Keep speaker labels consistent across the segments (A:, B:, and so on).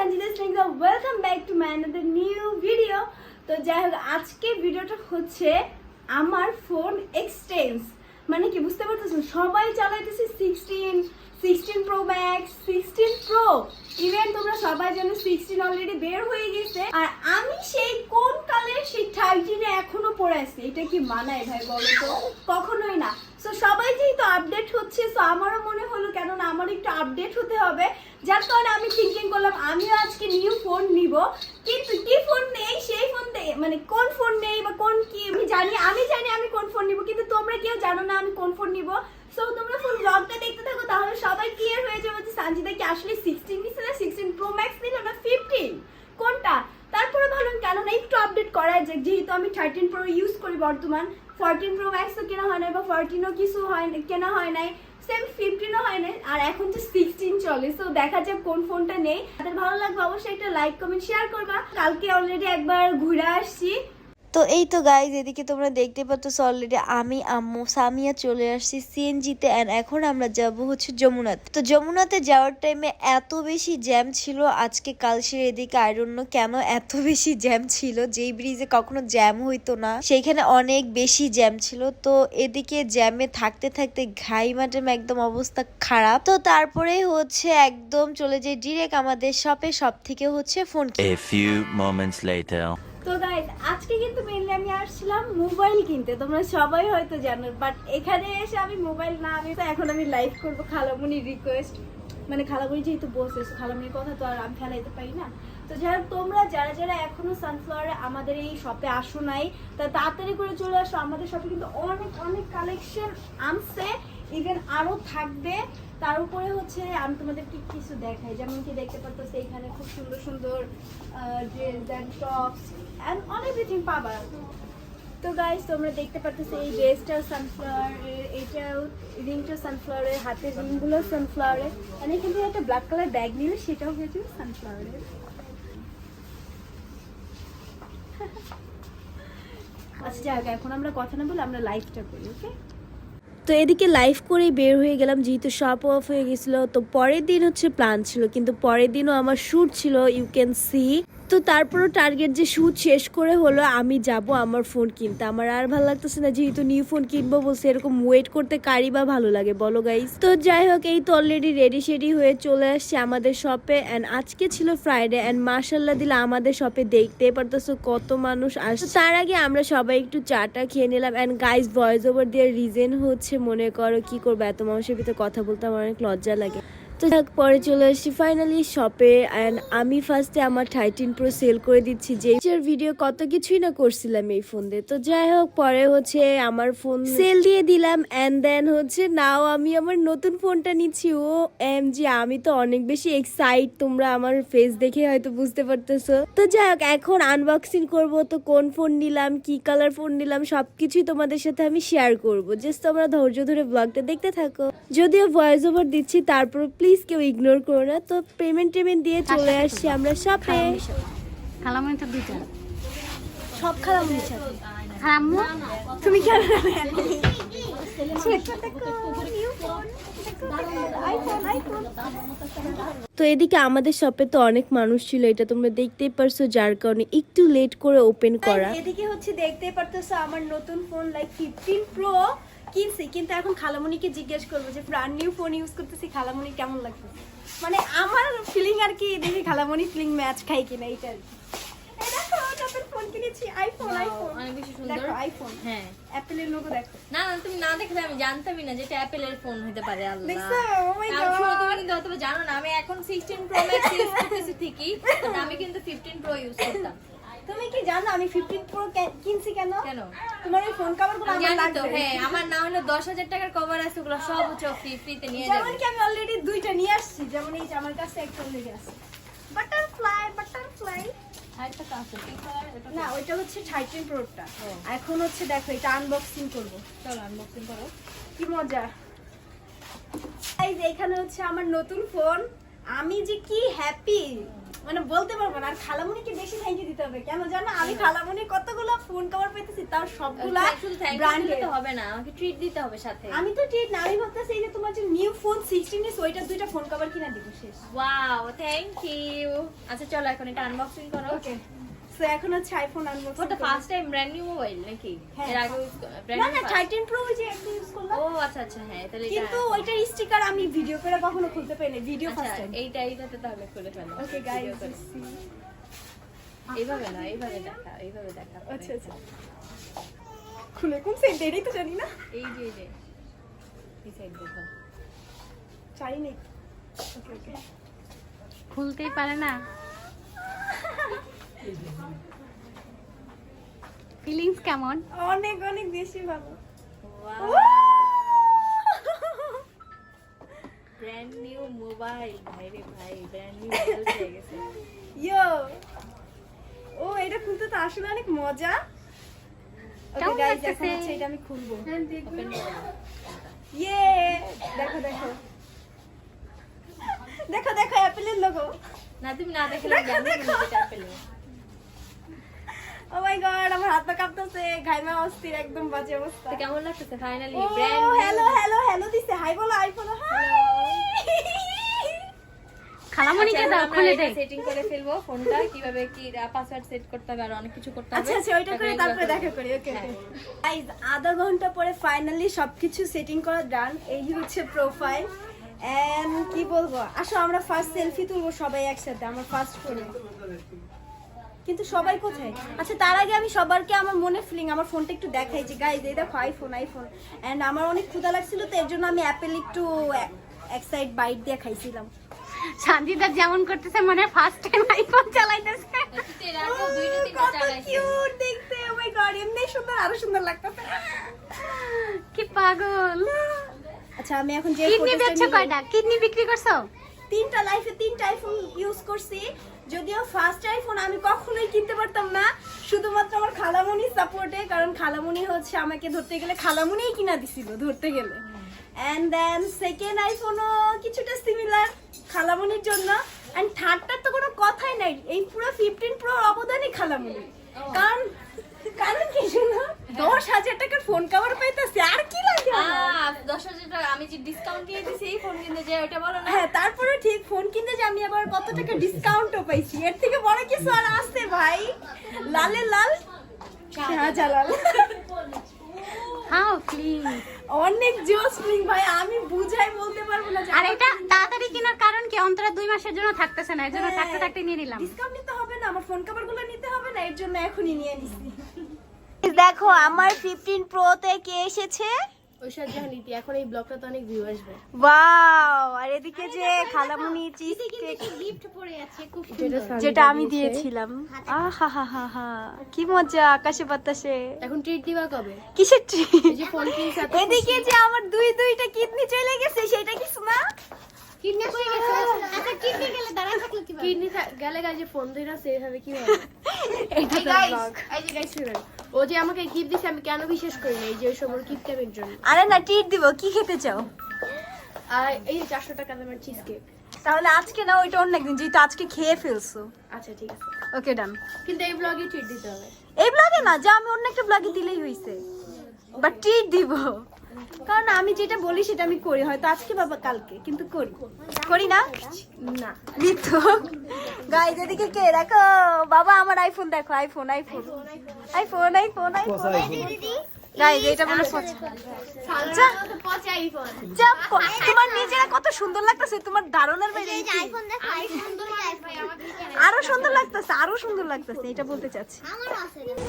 A: Sanjita Sinha welcome back to my another new video তো যাই হোক, আজকে ভিডিওটা হচ্ছে আমার ফোন এক্সচেঞ্জ মানে কি, বুঝতে পারতেছেন? সবাই চালাইতেছে sixteen sixteen pro max sixteen pro even তোমরা সবাই জানো সিক্সটিন অলরেডি বের হয়ে গেছে। আর আমি সেই কোন কালের সেই থার্টিনে এখনও পড়ে আছি, এটা কি মানায় ভাই বলো তো? কখনোই না। সো সবাই যেহেতু আপডেট হচ্ছে সো আমারও মনে হলো কেননা আমার একটু আপডেট হতে হবে। যার কারণে আমি থিঙ্কিং করলাম, আমিও আজকে নিউ ফোন নিব। কিন্তু কি ফোন নেই, সেই ফোন মানে কোন ফোন নেই বা কোন কি, আমি জানি আমি জানি আমি কোন ফোন নিব, কিন্তু তোমরা কেউ জানো না আমি কোন ফোন নিব। সো তোমরা ফুল ব্লগটা দেখতে থাকো, তাহলে সবাই ক্লিয়ার হয়ে যাবে যে সানজিদা কি আসলে সিক্সটিন নিচ্ছে না সিক্সটিন প্রো ম্যাক্স নিল না ফিফটিন কোনটা? তারপরে ভাবলাম কেন না একটু আপডেট করা যায় যেহেতু আমি থার্টিন প্রো ইউজ করি বর্তমান। ফোরটিন প্রো ম্যাক্সও কেনা হয় নাই বা ফোরটিনও কিছু হয় কেনা হয় নাই সেম ফিফটিনও হয় নাই, আর এখন তো সিক্সটিন চলে। সো দেখা যাক কোন ফোনটা নেই। তাদের ভালো লাগবে অবশ্যই একটা লাইক কমেন্ট শেয়ার করবা। কালকে অলরেডি একবার ঘুরে আসছি।
B: তো এই তো গাইজ এদিকে তোমরা দেখতে পাচ্ছ অলরেডি আমি, আম্মু, সামিয়া চলে আসছি সিএনজিতে অ্যান্ড এখন আমরা যাব হচ্ছে যমুনাতে। তো যমুনাতে যাওয়ার টাইমে এত বেশি জ্যাম ছিল, আজকে কাল কালসের এদিকে আইরন্য কেন এত বেশি জ্যাম ছিল, যেই ব্রিজে কখনো জ্যাম হইতো না, সেইখানে অনেক বেশি জ্যাম ছিল। তো এদিকে জ্যামে থাকতে থাকতে ঘাই মাটেম একদম অবস্থা খারাপ। তো তারপরে হচ্ছে একদম চলে যাই ডিরেক্ট আমাদের শপে সব থেকে হচ্ছে ফোন
C: A.
A: তো গাইজ আজকে কিন্তু মেনলি আমি আসছিলাম মোবাইল কিনতে। তোমরা সবাই হয়তো জানো বাট এখানে এসে আমি মোবাইল না আমি তো এখন আমি লাইভ করব খালামুনির রিকোয়েস্ট মানে খালামুনি যেহেতু বসে খালামুনির কথা তো আর আমি ফেলাইতে পারি না। তো যারা তোমরা যারা যারা এখনও সানফ্লাওয়ারে আমাদের এই শপে আসো নাই, তা তাড়াতাড়ি করে চলে আসো। আমাদের শপে কিন্তু অনেক অনেক কালেকশন আনছে। ইভেন আরও থাকবে, তার উপরে হচ্ছে আমি তোমাদেরকে কিছু দেখাই। যেমন কি দেখতে পাচ্ছ এখানে খুব সুন্দর সুন্দর dress and tops and all everything পাবা। তো গাইস তোমরা দেখতে পাচ্ছ এই ড্রেসটা সানফ্লাওয়ারের এটাও রিংটা সানফ্লাওয়ারের হাতের রিংগুলো সানফ্লাওয়ারের মানে কিন্তু একটা ব্ল্যাক কালার ব্যাগ নিলে সেটাও হয়েছে সানফ্লাওয়ারের আচ্ছা যাক এখন আমরা কথা না বলে আমরা লাইভটা করি ওকে
B: তো এদিকে লাইভ করে বের হয়ে গেলাম, যেহেতু শপ অফ হয়ে গেছিল, তো পরের দিন হচ্ছে প্ল্যান ছিল, কিন্তু পরের দিনও আমার শ্যুট ছিল ইউ ক্যান সি তো তারপরও টার্গেট যে শ্যুট শেষ করে হলো, আমি যাব আমার ফোন কিনতে। আমার আর ভালো লাগতেছে না, যেহেতু নিউ ফোন কিনবো বলছে, এরকম ওয়েট করতে কারি বা ভালো লাগে, বলো গাইস তো যাই হোক, এই তো অলরেডি রেডি শেডি হয়ে চলে আসছে আমাদের শপে অ্যান্ড আজকে ছিল ফ্রাইডে অ্যান্ড মার্শাল্লাহ দিলে আমাদের শপে দেখতে পারতেছো কত মানুষ আসছে। তার আগে আমরা সবাই একটু চাটা খেয়ে নিলাম অ্যান্ড গাইস ভয়েস ওভার দিয়ে রিজেন হচ্ছে, মনে করো কি করব, এত মানুষের ভিতরে কথা বলতে আমার অনেক লজ্জা লাগে। তো যাক, পরে চলে এসেছি ফাইনালি শপে অ্যান্ড আমি ফার্স্টে আমার থার্টিন প্রো সেল করে দিচ্ছি যে ভিডিও কত কিছুই না করছিলাম এই ফোন দিয়ে। তো যাই হোক পরে হচ্ছে আমার ফোন সেল দিয়ে দিলাম অ্যান্ড দেন হচ্ছে নাও আমি আমার নতুন ফোনটা নিচ্ছি। ও এম জি আমি তো অনেক বেশি এক্সাইট তোমরা আমার ফেস দেখে হয়তো বুঝতে পারতেছো। তো যাই হোক এখন আনবক্সিং করব তো কোন ফোন নিলাম কি কালার ফোন নিলাম সবকিছুই তোমাদের সাথে আমি শেয়ার করব। জাস্ট তোমরা ধৈর্য ধরে ব্লগটা দেখতে থাকো। যদিও ভয়েস ওভার দিচ্ছি তারপর প্লিজ কেউ ইগনোর করো না। তো পেমেন্ট টেমেন্ট দিয়ে চলে আসছি আমরা শপে
D: খালামণি তো দুইটা।
A: সব সাথে
D: খালাম্মু
A: তুমি কেন
B: তো এদিকে আমাদের শপে তো অনেক মানুষ ছিল এটা তোমরা দেখতেই পারছ যার কারণে একটু লেট করে ওপেন করা।
A: এদিকে হচ্ছে দেখতে পারতেছো আমার নতুন ফোন লাইক ফিফটিন প্রো কিনছি কিন্তু এখন খালামণিকে জিজ্ঞেস করব যে ব্র্যান্ড নিউ ফোন ইউজ করতেছি খালামণি কেমন লাগতেছে? মানে আমার ফিলিং আর কি দেখি খালামণি ফিলিং ম্যাচ খাই কিনা এইটা আর কি। এই দেখো নতুন ফোন কিনেছি আইফোন আইফোন
E: অনেক বেশি সুন্দর।
A: দেখো আইফোন
E: হ্যাঁ।
A: অ্যাপেলের লোগো দেখো।
E: না না তুমি না দেখলে আমি জানতামই না অ্যাপেলের ফোন হতে পারে আল্লাহ।
A: দেখছ? ও মাই
E: আমি তুমি কিন্তু অতটা জানো না আমি এখন 16 প্রো ম্যাক্স ইউজ করতেছি ঠিকই আমি কিন্তু 15 প্রো ইউজ করতাম।
A: তুমি কি জানো আমি 15 প্রো কিনছি কেন?
E: কেন?
A: তোমার এই ফোন কভারগুলো
E: আমি
A: আমার লাগবে।
E: হ্যাঁ আমার না হলে 10000 টাকার কভার আছে ওগুলো সব হচ্ছে ফ্রি ফ্রিতে নিয়ে যাবে।
A: যেমন কি আমি অলরেডি দুইটা নিয়ে আসছি যেমন এই যে আমার কাছে একটা লেগে আছে। বাটারফ্লাই বাটারফ্লাই না ওইটা হচ্ছে থার্টিন প্রোটা এখন হচ্ছে দেখো এটা আনবক্সিং করব।
E: চলো আনবক্সিং করো।
A: কি মজা। এই যে এখানে হচ্ছে আমার নতুন ফোন আমি যে কি হ্যাপি মানে বলতে পারব না আর খালামুনিকে বেশি থ্যাংক ইউ দিতে হবে। কেন জানো? আমি খালামুনি কতগুলো ফোন কভার পেতেছি তার সবগুলা
E: শুধু থ্যাংক ইউ তো হবে না আমাকে ট্রিট দিতে হবে সাথে।
A: আমি তো ট্রিট না আমি ভাবতেছি এই যে তোমার যে নিউ ফোন সিক্সটিন ইস ওইটা দুইটা ফোন কভার কিনা দিব শেষ।
E: ওয়াও থ্যাংক ইউ আচ্ছা চলো এখন এটা আনবক্সিং করো।
A: ওকে সো এখন হচ্ছে আইফোন আনবক্সিং
E: ওটা first time brand new mobile নাকি?
A: হ্যাঁ।
E: এর আগে ব্র্যান্ড
A: না 13 প্রো যে একটা ইউজ করলাম।
E: ও আচ্ছা আচ্ছা হ্যাঁ তাহলে
A: কিন্তু ওইটার স্টিকার আমি ভিডিও করে কখনো খুলতে পারিনি ভিডিও
E: আচ্ছা
A: ফার্স্ট টাইম
E: এইটা এইটাতে তাহলে খুলে ফেলো
A: ওকে গাইস
E: এইভাবে না এইভাবে দেখা এইভাবে দেখা।
A: আচ্ছা আচ্ছা। খুলে কোন সাইড দেরি তো জানি না।
E: এই যে এই যে। এই সাইড দেখো।
A: চাই নেই ওকে ওকে
D: খুলতেই পারে না। ফিলিংস কেমন?
A: অনেক অনেক বেশি ভালো।
E: ব্র্যান্ড নিউ মোবাইল ভাই রে ভাই ব্র্যান্ড নিউ মোবাইল গেছে।
A: ইয়ো ও এটা খুলতে তো আসলে অনেক মজা। ওকে গাইস এখন হচ্ছে এটা আমি খুলবো। ইয়ে দেখো দেখো। দেখো দেখো অ্যাপেলের লোগো
E: না তুমি না দেখলে
A: দেখো।
E: এটা পেলে
A: ও মাই গড আমার হাত পা কাঁপতেছে ঘাইমা অস্থির একদম বাজে অবস্থা।
E: কেমন লাগতেছে finally brand
A: hello hello hello দিছে। হাই বলো আইফোন হাই
D: খালামণিকে দাও খুলে দেখ।
E: সেটিং করে ফেলব ফোনটা কীভাবে কি পাসওয়ার্ড সেট করতে হবে আর অনেক কিছু করতে হবে।
A: আচ্ছা আচ্ছা ওইটা করে তারপরে দেখা করি ওকে ওকে গাইস আধা ঘণ্টা পরে ফাইনালি সবকিছু সেটিং করা ডান এই হচ্ছে প্রোফাইল এন্ড কি বলব আসো আমরা ফার্স্ট সেলফি তুলবো সবাই একসাথে আমার ফার্স্ট ফোনে কিন্তু সবাই কোথায়? আচ্ছা তার আগে আমি সবারকে আমার মনে ফিলিং আমার ফোনটা একটু দেখাই যে গাইজ এই দেখো আইফোন আইফোন এন্ড আমার অনেক ক্ষুধা লাগছিল তো এর জন্য আমি অ্যাপেল একটু এক- সাইড বাইট দিয়ে খাইছিলাম।
D: শান্তিদা যেমন করতেছে মনে ফার্স্ট টাইম আইফোন চালাইতেছে।
A: কত কিউট দেখতে। ও মাই গড এমনি সুন্দর আরও সুন্দর লাগতেছে।
D: কি পাগল।
A: আচ্ছা আমি এখন যে
D: কিডনি বেচছো কয়টা? কিডনি বিক্রি করছ?
A: তিনটা লাইফে তিনটা আইফোন ইউজ করছি। যদিও ফার্স্ট আইফোন আমি কখনোই কিনতে পারতাম না। শুধুমাত্র আমার খালামুনি সাপোর্টে কারণ খালামুনি হচ্ছে আমাকে ধরতে গেলে খালামুনিই কিনা দিছিল, ধরতে গেলে। অ্যান্ড দেন সেকেন্ড আইফোনও কিছুটা সিমিলার খালামুনির জন্য। অ্যান্ড থার্ডটার তো কোনো কথাই নাই, এই পুরো ফিফটিন প্রো অবদানই খালামুনি কারণ কারণ কি শুনো? দশ হাজার টাকার ফোন কভার পাইতেছে আর কি লাগে?
E: দশ হাজার টাকা আমি যে ডিসকাউন্ট দিয়ে দিছি এই ফোন কিনতে যে ওটা বলো না।
A: হ্যাঁ তারপরে ঠিক ফোন কিনতে যে আমি আবার কত টাকা ডিসকাউন্টও পাইছি। এর থেকে বড় কিছু আর আসছে ভাই? লালে লাল? শাহজালাল।
D: প্লিজ
A: অনেক জোস ফিলিং ভাই আমি বুঝাই বলতে পারব না
D: আর এটা তাড়াতাড়ি কেনার কারণ কি? অন্তরা দুই মাসের জন্য থাকতেছে না এর জন্য থাকতে থাকতে নিয়ে নিলাম।
A: ডিসকাউন্ট নিতে হবে না আমার ফোন কভারগুলো নিতে হবে না এর জন্য এখনই নিয়ে নিছি। দেখো আমার 15 প্রো তে কে এসেছে?
F: ঐশ্বর জাহানিতি এখন এই ব্লগটা তো অনেক ভিউ আসবে।
A: ওয়াও আর এদিকে যে খালামুনি চিজ কেক
F: গিফট পড়ে আছে খুব
A: যেটা আমি দিয়েছিলাম। আহা হা হা হা কি মজা আকাশে বাতাসে।
F: এখন ট্রিট দিবা কবে?
A: কিসের ট্রিট
F: এই যে ফোন
A: এদিকে যে আমার দুই দুইটা কিডনি চলে গেছে সেটা কি শোনা?
F: কিডনি কই গেছে আচ্ছা কিডনি গেলে থাকলে কি কিডনি গেলে ফোন ধরে কি হবে এই গাইস এই যে গাইস শুনুন। ও যে আমাকে গিফট দিছে আমি কেন বিশ্বাস করি না? এই যে ওই সময় গিফট জন্য।
A: আরে না টিট দিব। কি খেতে চাও?
F: আর এই যে চারশো টাকা দামের চিজ কেক
A: তাহলে আজকে না ওইটা অন্য একদিন যেহেতু আজকে খেয়ে ফেলছো।
F: আচ্ছা ঠিক আছে।
A: ওকে ডান
F: কিন্তু এই ব্লগে ট্রিট দিতে হবে।
A: এই ব্লগে না যা আমি অন্য একটা ব্লগে দিলেই হয়েছে বাট ট্রিট দিব। কারণ আমি যেটা বলি সেটা আমি করি হয়তো আজকে বাবা কালকে কিন্তু করি। করি না?
F: না।
A: মিথ্যু গাইজ এদিকে কে? দেখো বাবা আমার আইফোন দেখো iPhone iPhone iPhone iPhone iPhone guys এটা মনে পছন্দ
F: পচা আইফোন
A: যা প- তোমার নিজেরা কত সুন্দর লাগতেছে তোমার বাইরে আরও সুন্দর লাগতেছে আরও সুন্দর লাগতেছে এটা বলতে চাচ্ছি।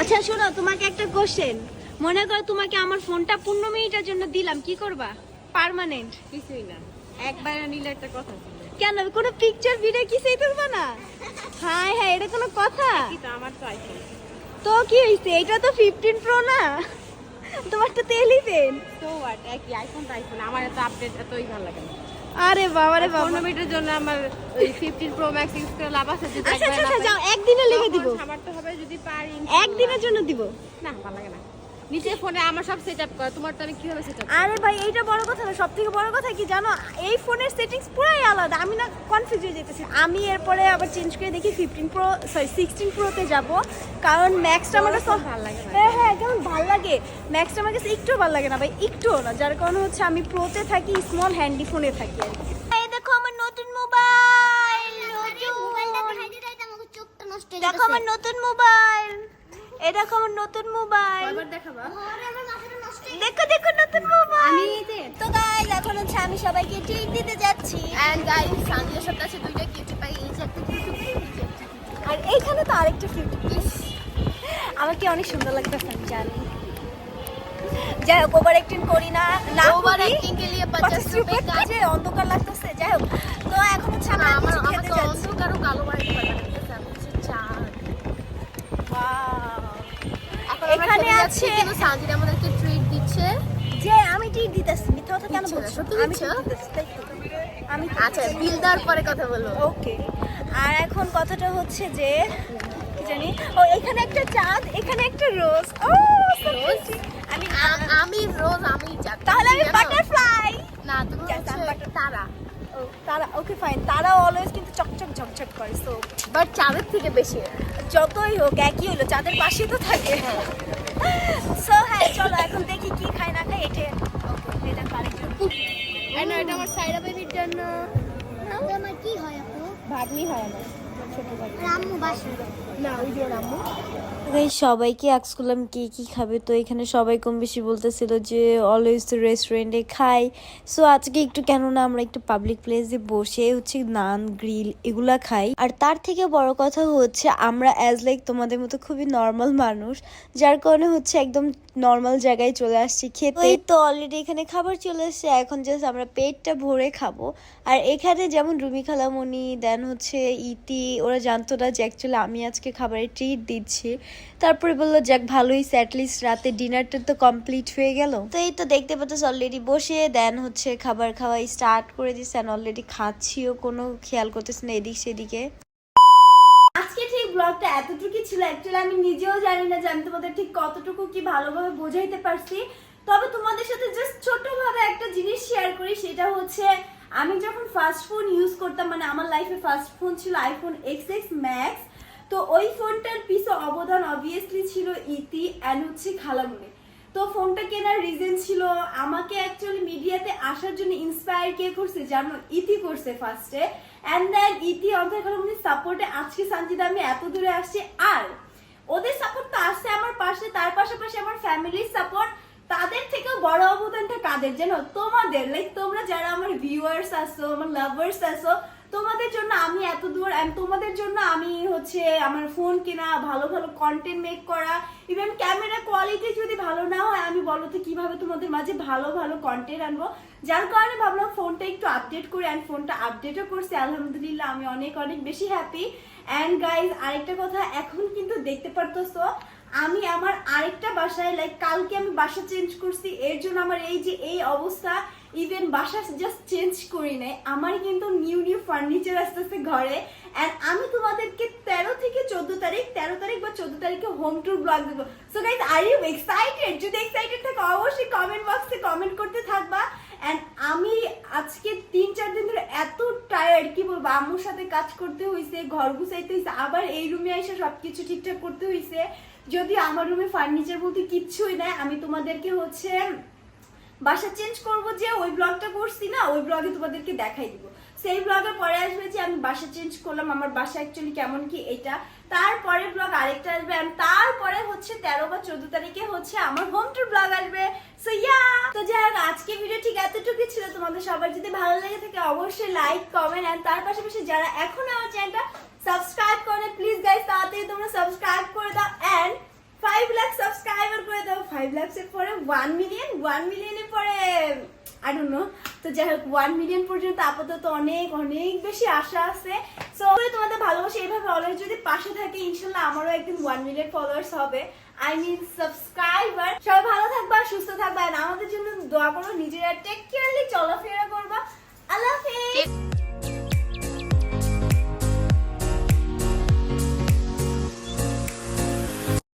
A: আচ্ছা শোনো তোমাকে একটা কোশ্চেন মনে করো তোমাকে আমার ফোনটা পনেরো মিনিটের জন্য দিলাম কি করবা? পার্মানেন্ট
E: কিছুই না। একবার নিলে একটা কথা
A: কেন কোনো পিকচার ভিডিও কিছুই তুলবা না? হ্যাঁ হ্যাঁ এটা কোনো কথা?
E: আমার তো আইফোন
A: তো কি হয়েছে এটা তো ফিফটিন প্রো না? তোমার তো তেলই পেন
E: তো হোয়াট একই আইফোন আইফোন আমার এত আপডেট এতই ভালো লাগে না।
A: আরে বাবা রে বাবা।
E: মিটার জন্য আমার ওই ফিফটিন প্রো ম্যাক্স ইউজ করে লাভ আছে যদি
A: আচ্ছা আচ্ছা আচ্ছা। যাও একদিনে লিখে দিব।
E: আমার তো হবে যদি পারি
A: একদিনের জন্য দিব।
E: না ভালো লাগে না।
F: নিজের ফোনে আমার সব সেট আপ করা তোমারটা আমি কীভাবে সেট আপ
G: আরে ভাই এইটা বড় কথা না সব থেকে বড় কথা কি জানো? এই ফোনের সেটিংস পুরাই আলাদা আমি না কনফিউজ হয়ে যেতেছি। আমি এরপরে আবার চেঞ্জ করে দেখি ফিফটিন প্রো সরি সিক্সটিন প্রোতে যাব কারণ ম্যাক্সটা আমার কাছে
F: ভালো লাগে
G: হ্যাঁ হ্যাঁ কেমন ভালো লাগে। ম্যাক্সটা আমার কাছে একটুও ভালো লাগে না ভাই একটুও না যার কারণে হচ্ছে আমি প্রোতে থাকি স্মল হ্যান্ডি ফোনে থাকি আর কি। এই দেখো আমার নতুন মোবাইল দেখো আমার নতুন মোবাইল এ আমার নতুন মোবাইল? দেখো দেখো নতুন মোবাইল। তো গাইস এখন হচ্ছে আমি সবাইকে ট্রিট দিতে যাচ্ছি।
F: এন্ড গাইস সামনে সপ্তাহে আছে দুইটা কিউটি পাই এই একটা
G: আর এইখানে তো আরেকটা কিউটি প্লিজ আমাকে অনেক সুন্দর লাগতেছে আমি জানি। যাই হোক ওভার অ্যাক্টিং করি না না ওভার
F: অ্যাক্টিং কে লিয়ে 50
G: রুপে কাজে অন্ধকার লাগতেছে যাই হোক। তো এখন হচ্ছে
F: এখন
G: আছে-
F: কিন্তু সানজিদ আমাদেরকে ট্রিট দিচ্ছে।
G: যে আমি ট্রিট দিতেছি মিথ্যা কথা কেন বলছো? আমি। আমি
F: আচ্ছা বিল দেওয়ার পরে কথা বলব।
G: ওকে। আর এখন কথাটা হচ্ছে যে কি জানি? ও এখানে একটা চাঁদ এখানে একটা রোজ। ও so আমি
F: আমি রোজ আমি চাঁদ
G: তাহলে আমি বাটারফ্লাই
F: না তুমি তারা।
G: তারা ওকে ফাইন তারা অলওয়েজ কিন্তু চকচক ঝকঝক করে সো
F: বাট চাঁদের থেকে বেশি।
G: যতই হোক একই হলো চাঁদের পাশে তো থাকে। সো হ্যাঁ চলো এখন দেখি কি খাই না খাই এটা ওকে এটা
F: আর না এটা আমার সাইড বেবির জন্য।
H: আমার কি হয় আপু?
F: ভাগ্নি হয় আমার
H: রাম্মু বাসি।
F: না ওই যে আম্মু
G: গাই সবাইকে আক্স করলাম কে কি খাবে? তো এখানে সবাই কম বেশি বলতেছিল যে অলওয়েজ রেস্টুরেন্টে খাই। সো আজকে একটু কেননা আমরা একটু পাবলিক প্লেসে বসে হচ্ছে নান গ্রিল এগুলা খাই। আর তার থেকে বড় কথা হচ্ছে, আমরা অ্যাজ লাইক তোমাদের মতো খুবই নর্মাল মানুষ, যার কারণে হচ্ছে একদম নর্মাল জায়গায় চলে আসছি খেতে। এই তো অলরেডি এখানে খাবার চলে এসেছে, এখন জাস্ট আমরা পেটটা ভরে খাব। আর এখানে যেমন রুমি খালামণি দেন হচ্ছে ইতি, ওরা জানতো না যে অ্যাকচুয়ালি আমি আজকে খাবারের ট্রিট দিচ্ছি। তারপরে বলল, যাক, ভালোই অ্যাটলিস্ট রাতে ডিনারটা তো কমপ্লিট হয়ে গেল। তো এই তো দেখতে পাচ্ছ অলরেডি বসে দেন হচ্ছে খাবার খাওয়া স্টার্ট করে দিচ্ছে অলরেডি খাচ্ছিও, কোনো খেয়াল করতেছে না এদিক সেদিকে।
A: আজকে ঠিক ব্লগটা এতটুকুই ছিল অ্যাকচুয়ালি আমি নিজেও জানি না যে আমি তোমাদের ঠিক কতটুকু কি ভালোভাবে বোঝাইতে পারছি। তবে তোমাদের সাথে জাস্ট ছোটভাবে একটা জিনিস শেয়ার করি, সেটা হচ্ছে আমি যখন ফার্স্ট ফোন ইউজ করতাম মানে আমার লাইফে ফার্স্ট ফোন ছিল আইফোন এক্স এক্স ম্যাক্স তো ওই ফোনটার পিছে অবদান অবভিয়াসলি ছিল ইতি অ্যান্ড হচ্ছে খালামুনি। তো ফোনটা কেনার রিজন ছিল, আমাকে অ্যাকচুয়ালি মিডিয়াতে আসার জন্য ইন্সপায়ার কে করছে, জানো, ইতি করছে ফার্স্টে অ্যান্ড দেন ইতি অন্তর খালামুনির সাপোর্টে আজকে সঞ্জিদা আমি এত দূরে আসছি। আর ওদের সাপোর্ট তো আসছে আমার পাশে, তার পাশাপাশি আমার ফ্যামিলির সাপোর্ট তাদের থেকেও বড় অবদানটা কাদের জানো? তোমাদের লাইক তোমরা যারা আমার ভিউয়ার্স আসো আমার লাভার্স আছো তোমাদের জন্য আমি এত দূর তোমাদের জন্য আমি হচ্ছে আমার ফোন কেনা, ভালো ভালো কন্টেন্ট মেক করা ইভেন ক্যামেরা কোয়ালিটি যদি ভালো না হয়, আমি বলো তো কীভাবে তোমাদের মাঝে ভালো ভালো কন্টেন্ট আনব? যার কারণে ভাবলাম ফোনটা একটু আপডেট করি অ্যান্ড ফোনটা আপডেটও করছি, আলহামদুলিল্লাহ আমি অনেক অনেক বেশি হ্যাপি অ্যান্ড গাইজ আরেকটা কথা, এখন কিন্তু দেখতে পারতেছো, আমি আমার আরেকটা বাসায় লাইক কালকে আমি বাসা চেঞ্জ করছি, এর জন্য আমার এই যে, এই অবস্থা ইভেন বাসা জাস্ট চেঞ্জ করি নাই। আমার কিন্তু নিউ নিউ ফার্নিচার আস্তে আস্তে ঘরে। অ্যান্ড আমি তোমাদেরকে তেরো থেকে চোদ্দ তারিখ, তেরো তারিখ বা চোদ্দ তারিখে হোম ট্যুর ব্লগ দেবো। So guys are you excited যদি এক্সাইটেড থাকো, অবশ্যই কমেন্ট বক্সে কমেন্ট করতে থাকবা। অ্যান্ড আমি আজকে তিন, চার দিন ধরে এত টায়ার্ড কি বলব, আম্মুর সাথে কাজ করতে হয়েছে ঘর গুছাইতে হয়েছে আবার এই রুমে এসে সব কিছু ঠিকঠাক করতে হয়েছে যদি আমার রুমে ফার্নিচার বলতে কিচ্ছুই নাই, আমি তোমাদেরকে হচ্ছে বাসা চেঞ্জ করব যে ওই ব্লগটা করছি না, ওই ব্লগে তোমাদেরকে দেখাই দিব। সেই ব্লগের পরে আসবে যে আমি বাসা চেঞ্জ করলাম, আমার বাসা অ্যাকচুয়ালি কেমন কি এটা। তারপরে ব্লগ আরেকটা আসবে তারপরে হচ্ছে তেরো বা চোদ্দ তারিখে হচ্ছে আমার হোম টুর ব্লগ আসবে। সো ইয়া তো যাই হোক, আজকে ভিডিও ঠিক এতটুকু ছিল। তোমাদের সবার যদি ভালো লেগে থাকে অবশ্যই লাইক কমেন্ট এন্ড তার পাশাপাশি যারা এখনও আমার চ্যানেলটা সাবস্ক্রাইব করে প্লিজ গাইস তাড়াতাড়ি তোমরা সাবস্ক্রাইব করে দাও এন্ড ফাইভ লাখ সাবস্ক্রাইবার করে দাও। ফাইভ লাখসের পরে মিলিয়ন পরে আই ডোন্ট নো তো যাই হোক ওয়ান মিলিয়ন পর্যন্ত আপাতত অনেক অনেক বেশি আশা আছে। সো তোমাদের ভালোবাসা এইভাবে অলওয়েজ যদি পাশে থাকে, ইনশাল্লাহ আমারও একদিন ওয়ান মিলিয়ন ফলোয়ার্স হবে। আই মিন সাবস্ক্রাইবার সবাই ভালো থাকবা, সুস্থ থাকবা আর আমাদের জন্য দোয়া করো, নিজেরা টেক কেয়ারলি চলাফেরা করবা। আল্লাহ হাফেজ।